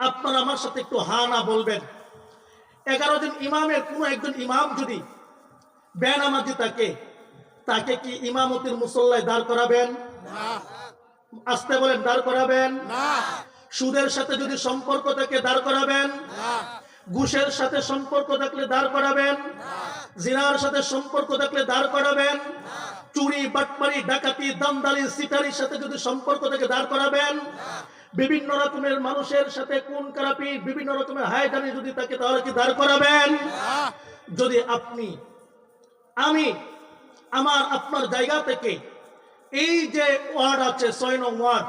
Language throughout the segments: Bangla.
আপনারা আমার সাথে একটু হা না বলবেন। এগারো জন ইমামের কোনো একজন ইমাম যদি বেনামাজি থাকে তাকে কি ইমামতির মুসল্লায় দাঁড় করাবেন? আসতে বলেন দাঁড় করাবেন? সুদের সাথে যদি সম্পর্ক থাকে দাঁড় করাবেন? ঘুষের সাথে সম্পর্ক থাকলে দাঁড় করাবেন? জিনার সাথে সম্পর্ক থাকলে দাঁড় করাবেন? চুরি বাটপারি ডাকাতি দামদারি সিটারির সাথে যদি সম্পর্ক থাকে দাঁড় করাবেন? বিভিন্ন রকমের মানুষের সাথে কোন কারাপি বিভিন্ন রকমের হায়দানি যদি তাকে তাহলে কি দাঁড় করাবেন? যদি আপনি, আমি আমার, আপনার জায়গা থেকে এই যে ওয়ার্ড আছে ছয় নং ওয়ার্ড,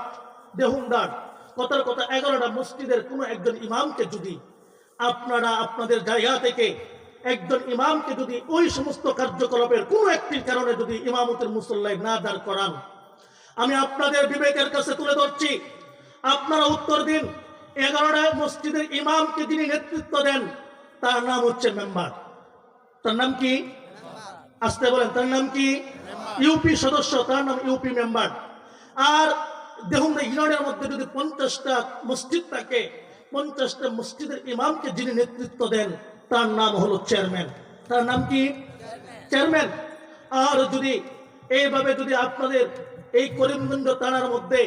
দেহুন্দার, কথার কথা এগারোটা মসজিদের কোনো একজন ইমামকে যদি আপনারা আপনাদের জায়গা থেকে একজন ইমামকে যদি ওই সমস্ত কার্যকলাপের কোনো একটির কারণে যদি ইমামতের মুসল্লায় না দাঁড় করান, আমি আপনাদের বিবেকের কাছে তুলে ধরছি। আপনারা উত্তর দিন। এগারোটা মসজিদের ইমামকে যিনি নেতৃত্ব দেন তার নাম হচ্ছে মেম্বার। তার নাম কি? আসতে বলেন তার নাম কি? ইউপি সদস্য তার নাম ইউপি মেম্বার। আর দেখুন ইউনিয়নের মধ্যে যদি পঞ্চাশটা মসজিদ থাকে পঞ্চাশটা মসজিদের ইমামকে যিনি নেতৃত্ব দেন তার নাম হলো চেয়ারম্যান। তার নাম কি? চেয়ারম্যান। আর যদি এইভাবে যদি আপনাদের এই করিমগঞ্জ থানার মধ্যে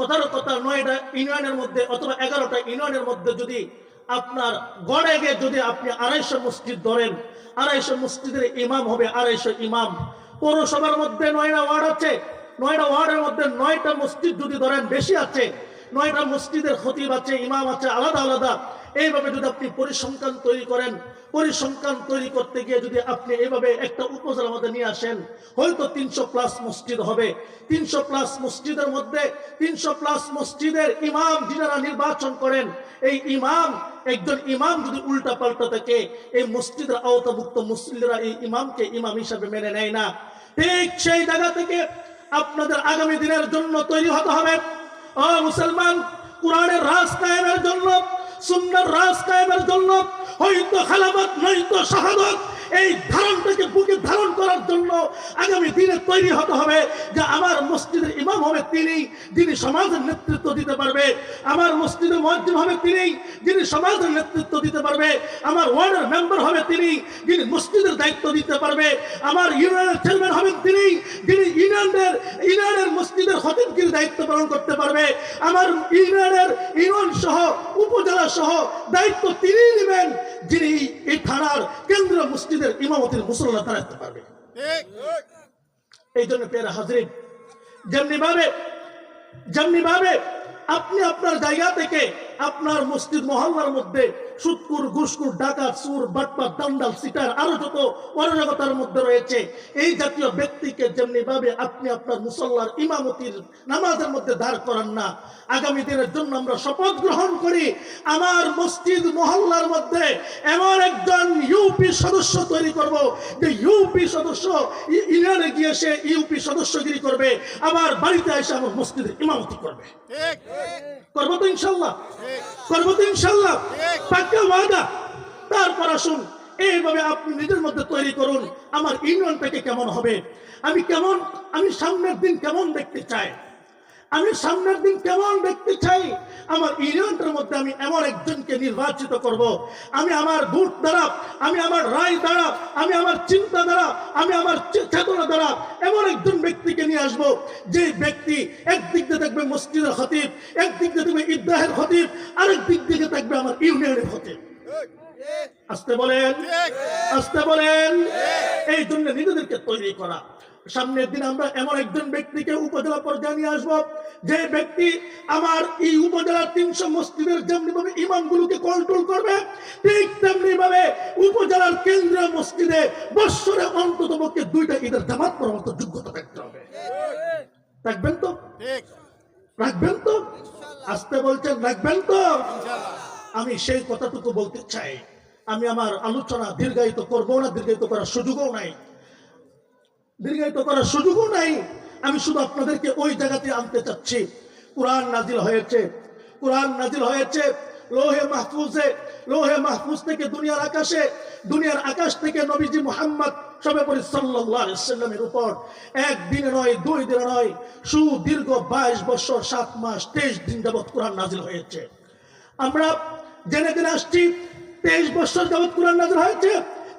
কথার কথা নয়টা ইউনিয়নের মধ্যে অথবা এগারোটা ইউনিয়নের মধ্যে যদি আপনার গড়ে গিয়ে যদি আপনি আড়াইশো মসজিদ ধরেন, আড়াইশো মসজিদের ইমাম হবে আড়াইশো ইমাম। পৌরসভার মধ্যে নয়টা ওয়ার্ড আছে, নয়টা ওয়ার্ডের মধ্যে নয়টা মসজিদ যদি ধরেন বেশি আছে নয়টা মসজিদের খতিব আছে, ইমাম আছে, আলাদা আলাদা। এইভাবে যদি আপনি পরিসংখ্যান তৈরি করেন, পরিসংখ্যান তৈরি করতে গিয়ে যদি আপনি এইভাবে একটা উপজেলার মধ্যে নিয়ে আসেন, হয়তো তিনশো প্লাস মসজিদ হবে। তিনশো প্লাস মসজিদের মধ্যে, তিনশো প্লাস মসজিদের ইমাম যিনারা নির্বাচন করেন, এই ইমাম, একজন ইমাম যদি উল্টা পাল্টা থাকে, এই মসজিদের আওতাভুক্ত মুসলিমরা এই ইমামকে ইমাম হিসাবে মেনে নেয় না। ঠিক সেই জায়গা থেকে আপনাদের আগামী দিনের জন্য তৈরি হতে হবে। ও মুসলমান কোরআনের রাজ কায়েমের জন্য সুন্দর রাজ কায়েমের জন্য হয়তো খালাবাত নয়তো শাহাদত এই ধারণটাকে বুকে ধারণ করার জন্য আগামী দিনে তৈরি হতে হবে যে আমার মসজিদের ইমাম হবে তিনি, যিনি সমাজের নেতৃত্ব দিতে পারবে। আমার মসজিদে মসজিদ হবে তিনি, যিনি সমাজের নেতৃত্ব দিতে পারবে। আমার ওয়ার্ডের মেম্বার হবে তিনি, যিনি মসজিদের দায়িত্ব দিতে পারবে। আমার ইউনিয়নের চেয়ারম্যান হবেন তিনি, যিনি ইউনিয়নের ইউনিয়নের মসজিদের খতিবগির দায়িত্ব পালন করতে পারবে। আমার ইউনিয়নের ইউনিয়ন সহ, উপজেলা সহ দায়িত্ব তিনি নেবেন। যিনি এই থানার কেন্দ্রীয় মসজিদের ইমামতির মুসল্লা দাঁড়াতে পারবে। এই জন্য পেয়ারা হাজরিন যেমনি ভাবে যেমনি ভাবে আপনি আপনার জায়গা থেকে আপনার মসজিদ মহল্লার মধ্যে সুৎকুর ঘুসকুর ডাকাত সুর বাটপাত দান্দাল সিটার আরও যত অরাজকতার মধ্যে রয়েছে এই জাতীয় ব্যক্তিকে যেমনি ভাবে আপনি আপনার মুসল্লার ইমামতির নামাজের মধ্যে দাঁড় করান না আগামী দিনের জন্য আমরা শপথ গ্রহণ করি আমার মসজিদ মহল্লার মধ্যে এমন একজন ইউপি সদস্য তৈরি করব যে ইউপি সদস্য ই- ইউনিয়নে গিয়ে সে ইউপি সদস্যগিরি করবে আবার বাড়িতে এসে আমার মসজিদের ইমামতি করবে। করব তো ইনশাল্লাহ। করব তো ইনশাল্লাহ। পাক্কা ওয়াদা তারপর আসুন, এইভাবে আপনি নিজের মধ্যে তৈরি করুন, আমার ইউনিয়নটাকে কেমন হবে? আমি কেমন, আমি সামনের দিন কেমন দেখতে চাই? আমি সামনের দিন কেমন দেখতে চাই? আমার ইউনিয়নটার মধ্যে আমি এমন একজনকে নির্বাচিত করব। আমি আমার ভোট দ্বারা, আমি আমার রায় দ্বারা, আমি আমার চিন্তা দ্বারা, আমি আমার চেতনা দ্বারা এমন একজন ব্যক্তিকে নিয়ে আসব, যে ব্যক্তি একদিক দিয়ে থাকবে মসজিদের খতিব, একদিক দিয়ে থাকবে ঈদগাহের খতিব আসতে বলেন। আসতে বলেন। এই জন্য নিজেদেরকে তৈরি করা। সামনের দিন আমরা এমন একজন ব্যক্তিকে উপজেলা পর্যায়ে নিয়ে আসব। যে ব্যক্তি আমার এই উপজেলার তিনশো মসজিদের যেমনি ভাবে ইমামগুলোকে কন্ট্রোল করবে ঠিক তেমনি ভাবে উপজেলার কেন্দ্রীয় মসজিদে বৎসরে অন্তত পক্ষে দুইটা ঈদের জামাত করার মতো যোগ্যতা থাকতে হবে। রাখবেন তো? রাখবেন তো? আসতে বলছেন রাখবেন তো? আমি সেই কথাটুকু বলতে চাই। আমি আমার আলোচনা দীর্ঘায়িত করব না, দীর্ঘায়িত করার সুযোগও নাই। দীর্ঘায়িত করার সুযোগও নাই। আমি শুধু আপনাদেরকে ওই জায়গাতে আনতে চাচ্ছি। কোরআন নাজিল হয়েছে। কোরআন নাজিল হয়েছে লোহে মাহফুজে, লোহে মাহফুজ থেকে দুনিয়ার আকাশে, দুনিয়ার আকাশ থেকে নবীজি মোহাম্মদ সবে পরি সাল্লামের উপর। একদিনে নয়, দুই দিনে নয়, সুদীর্ঘ বাইশ বছর, সাত মাস, তেইশ দিন যাবৎ কোরআন নাজিল হয়েছে। আমরা জেনে জেনে আসছি তেইশ বছর যাবৎ কোরআন নাজিল হয়েছে,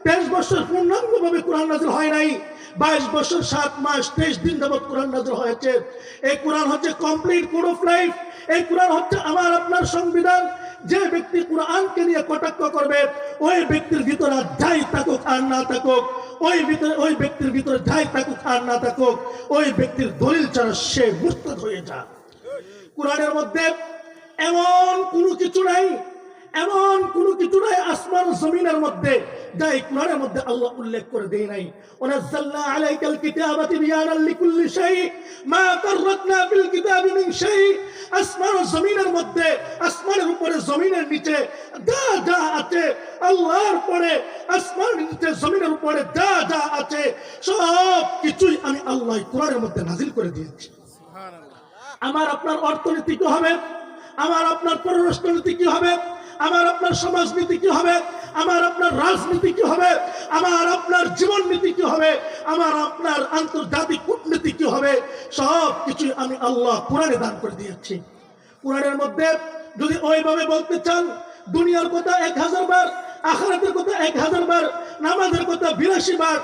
তেইশ বছর পূর্ণাঙ্গভাবে কোরআন নাজিল হয় নাই, বাইশ বছর, সাত মাস, তেইশ দিন যাবৎ কোরআন নাজিল হয়েছে। এই কোরআন হচ্ছে কমপ্লিট কোড অফ লাইফ এই কোরআন হচ্ছে আমার, আপনার সংবিধান। যে ব্যক্তি কোরআনকে নিয়ে কটাক্ষ করবে, ওই ব্যক্তির ভিতরে যাই থাকুক আর না থাকুক, ওই ভিতরে, ওই ব্যক্তির ভিতরে যাই থাকুক আর না থাকুক, ওই ব্যক্তির দলিল ছাড়া সে মুস্তাদ হয়ে যায় কোরআনের মধ্যে এমন কোনো কিছু নাই এমন কোনো কিছু নাই আসমান জমিনের মধ্যে যা এই কোরআনের মধ্যে আল্লাহ উল্লেখ করে দেয় নাই। ওনাজ্জালনা আলাইকাল কিতাবা তিবয়ানান লিকুল্লি শাই মা ফাররাতনা ফিল কিতাবি মিন শাই। আসমান ও জমিনের মধ্যে আসমানের উপরে জমিনের নিচে যা যা আছে আল্লাহর পরে আসমানের নিচে জমিনের উপরে যা যা আছে সব কিছুই আমি আল্লাহ কোরআনের মধ্যে নাজিল করে দিয়েছি। আমার আপনার অর্থনীতি কি হবে? আমার আপনার পররাষ্ট্রনীতি কি হবে? আমার আপনার সমাজনীতি কি হবে? আমার আপনার রাজনীতি কি হবে? আমার আপনার জীবন নীতি কি হবে? আমার আপনার আন্তর্জাতিক কূটনীতি কি হবে? সব কিছু আমি আল্লাহ কোরআনে দান করে দিয়েছি। কোরআনের মধ্যে যদি ওইভাবে বলতে চান, দুনিয়ার কথা এক হাজার বার আখারাতের কথা এক হাজার বার, নামাজের কথা বিরাশি বার।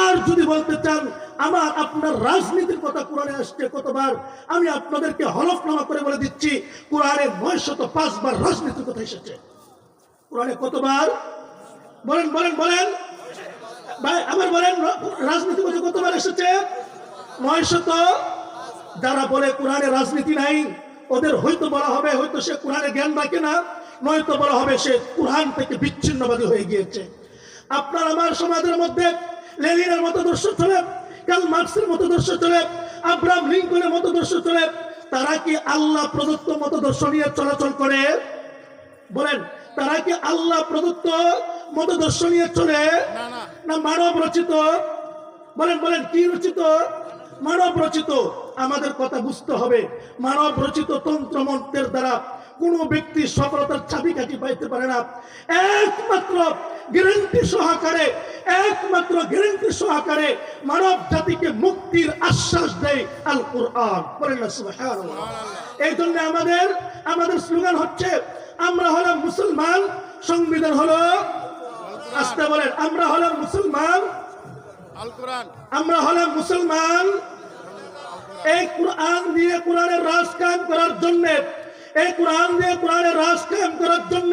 আর যদি বলতে চান, আমার আপনার রাজনীতির কথা কোরআনে আসছে কতবার, আমি আপনাদেরকে হলফনামা করে বলে দিচ্ছি, কোরআনে নয় শত পাঁচবার রাজনীতির কথা এসেছে। কোরআনে কতবার? বলেন বলেন বলেন। ভাই, আবার বলেন, রাজনীতি কথা কতবার এসেছে? নয় শত যারা বলে কোরআনে রাজনীতি নাই, ওদের হয়তো বলা হবে হয়তো সে কোরআনে জ্ঞান রাখে না। নয়তো বলা হবে সে কোরআন থেকে বিচ্ছিন্নবাদী হয়ে গিয়েছে। আপনার আমার সমাজের মধ্যে লেনিনের মতদর্শ চলে কাল মার্কসের মতদর্শ চলে আব্রাহাম লিঙ্কনের মতদর্শ চলে তারা কি আল্লাহ প্রদত্ত মতদর্শ নিয়ে চলাচল করে? বলেন তারা কি আল্লাহ প্রদত্ত মতদর্শ নিয়ে চলে? না মানব রচিত? বলেন বলেন কি রচিত? মানব রচিত আমাদের কথা বুঝতে হবে। মানব রচিত তন্ত্র মন্ত্রের দ্বারা কোন ব্যক্তি সফলতার চাবিকাঠি পাইতে পারে না। একমাত্র গ্যারেন্টি সহকারে একমাত্র গ্যারেন্টি সহকারে মানব জাতিকে মুক্তির আশ্বাস দেয় আল কোরআন এই জন্য আমাদের আমাদের স্লোগান হচ্ছে আমরা হলাম মুসলমান সংবিধান হলো আসতে বলেন আমরা হলাম মুসলমান আমরা হলাম মুসলমান এই কোরআন দিয়ে কোরআনের রাজ কায়েম করার জন্য এই কোরআন দিয়ে কোরআনের রাজ কায়েম করার জন্য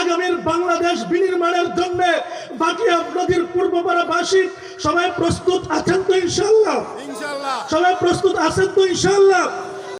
আগামীর বাংলাদেশ বিনির্মাণের জন্য বাকি নদীর পূর্ব সবাই প্রস্তুত আছেন তো ইনশাল্লাহ ইনশাআল্লাহ। সবাই প্রস্তুত আছেন তো ইনশাল্লাহ